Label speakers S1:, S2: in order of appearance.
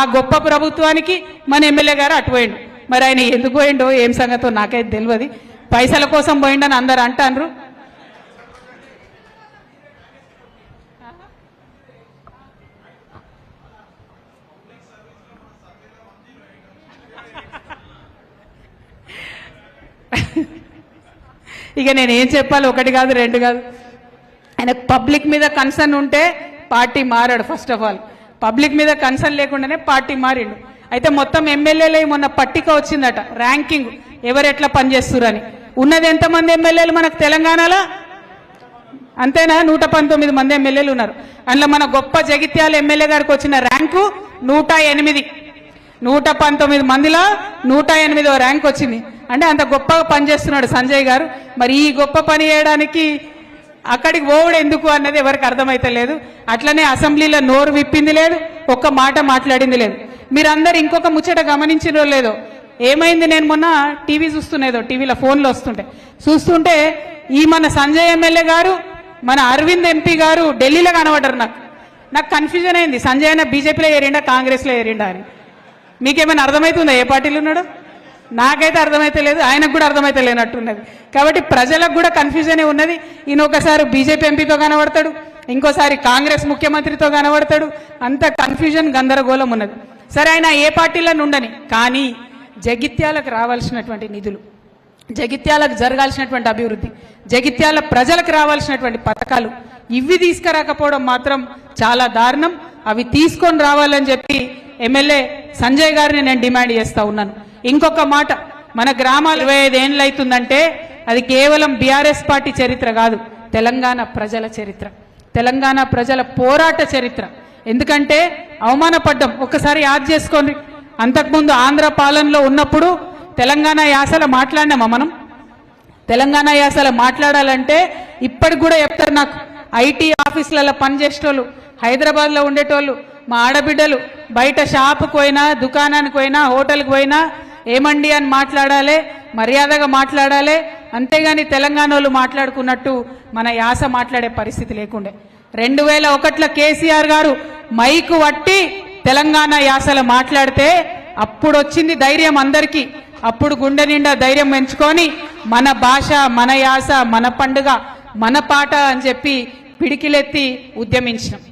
S1: ఆ గొప్ప ప్రభుత్వానికి మన ఎమ్మెల్యే గారు అటు పోయిండు. మరి ఆయన ఎందుకు పోయిండో ఏం సంగతో నాకైతే తెలియదు. పైసల కోసం పోయిండని అందరు అంటాన్రు. ఇక నేను ఏం చెప్పాలి? ఒకటి కాదు రెండు కాదు. ఆయన పబ్లిక్ మీద కన్సర్న్ ఉంటే పార్టీ మారాడు ఫస్ట్ ఆఫ్ ఆల్ పబ్లిక్ మీద కన్సర్న్ లేకుండానే పార్టీ మారిండు. అయితే మొత్తం ఎమ్మెల్యేలు మొన్న పట్టిక వచ్చిందట ర్యాంకింగ్ ఎవరు ఎట్లా పనిచేస్తురని. ఉన్నది ఎంతమంది ఎమ్మెల్యేలు మనకు తెలంగాణలో? అంతేనా? నూట పంతొమ్మిది మంది ఎమ్మెల్యేలు ఉన్నారు. అందులో మన గొప్ప జగిత్యాల ఎమ్మెల్యే గారికి వచ్చిన ర్యాంకు నూట ఎనిమిది. నూట పంతొమ్మిది మందిలో నూట ఎనిమిదో ర్యాంక్ వచ్చింది. అంటే అంత గొప్పగా పనిచేస్తున్నాడు సంజయ్ గారు. మరి ఈ గొప్ప పని చేయడానికి అక్కడికి పోవుడు ఎందుకు అన్నది ఎవరికి అర్థమైతే లేదు. అట్లనే అసెంబ్లీలో నోరు విప్పింది లేదు ఒక్క మాట మాట్లాడింది లేదు. మీరందరు ఇంకొక ముచ్చట గమనించినో లేదో ఏమైంది నేను మొన్న టీవీ చూస్తున్నేదో టీవీలో ఫోన్లో వస్తుంటే. చూస్తుంటే ఈ మన సంజయ్ ఎమ్మెల్యే గారు మన అరవింద్ ఎంపీ గారు ఢిల్లీలో కనబడ్డారు నాకు. నాకు కన్ఫ్యూజన్ అయింది సంజయ్ అన్న బీజేపీలో ఏరిండా కాంగ్రెస్లో ఏరిండా అని. మీకేమైనా అర్థమవుతుందా ఏ పార్టీలో ఉన్నాడు? నాకైతే అర్థమైతే లేదు ఆయనకు కూడా అర్థమైతే లేనట్టున్నది. కాబట్టి ప్రజలకు కూడా కన్ఫ్యూజనే ఉన్నది. ఈయన ఒకసారి బీజేపీ ఎంపీతో కనబడతాడు ఇంకోసారి కాంగ్రెస్ ముఖ్యమంత్రితో కనబడతాడు. అంత కన్ఫ్యూజన్ గందరగోళం ఉన్నది. సరే ఆయన ఏ పార్టీలో ఉండని కానీ జగిత్యాలకు రావాల్సినటువంటి నిధులు జగిత్యాలకు జరగాల్సినటువంటి అభివృద్ధి జగిత్యాల ప్రజలకు రావాల్సినటువంటి పథకాలు ఇవి తీసుకురాకపోవడం మాత్రం చాలా దారుణం. అవి తీసుకొని రావాలని చెప్పి ఎమ్మెల్యే సంజయ్ గారిని నేను డిమాండ్ చేస్తూ ఉన్నాను. ఇంకొక మాట మన గ్రామాలు ఇరవై ఐదు అవుతుందంటే అది కేవలం బీఆర్ఎస్ పార్టీ చరిత్ర కాదు తెలంగాణ ప్రజల చరిత్ర. తెలంగాణ ప్రజల పోరాట చరిత్ర. ఎందుకంటే అవమానపడ్డం ఒక్కసారి యాద్ చేసుకోండి. అంతకుముందు ఆంధ్ర పాలనలో ఉన్నప్పుడు తెలంగాణ యాసలో మాట్లాడినామా మనం? తెలంగాణ యాసలో మాట్లాడాలంటే ఇప్పటికి కూడా చెప్తారు నాకు. ఐటీ ఆఫీసులలో పనిచేసేటోళ్ళు హైదరాబాద్లో ఉండేటోళ్ళు మా ఆడబిడ్డలు బయట షాపుకి పోయినా దుకాణానికి పోయినా హోటల్కి పోయినా ఏమండి అని మాట్లాడాలి మర్యాదగా మాట్లాడాలి అంతేగాని తెలంగాణ వాళ్ళు మాట్లాడుకున్నట్టు మన యాస మాట్లాడే పరిస్థితి లేకుండే. రెండు వేల ఒకటిలో కేసీఆర్ గారు మైకు వట్టి తెలంగాణ యాసలో మాట్లాడితే అప్పుడు వచ్చింది ధైర్యం అందరికీ. అప్పుడు గుండె నిండా ధైర్యం పెంచుకొని మన భాష మన యాస మన పండుగ మన పాట అని చెప్పి పిడికిలెత్తి ఉద్యమించినాం.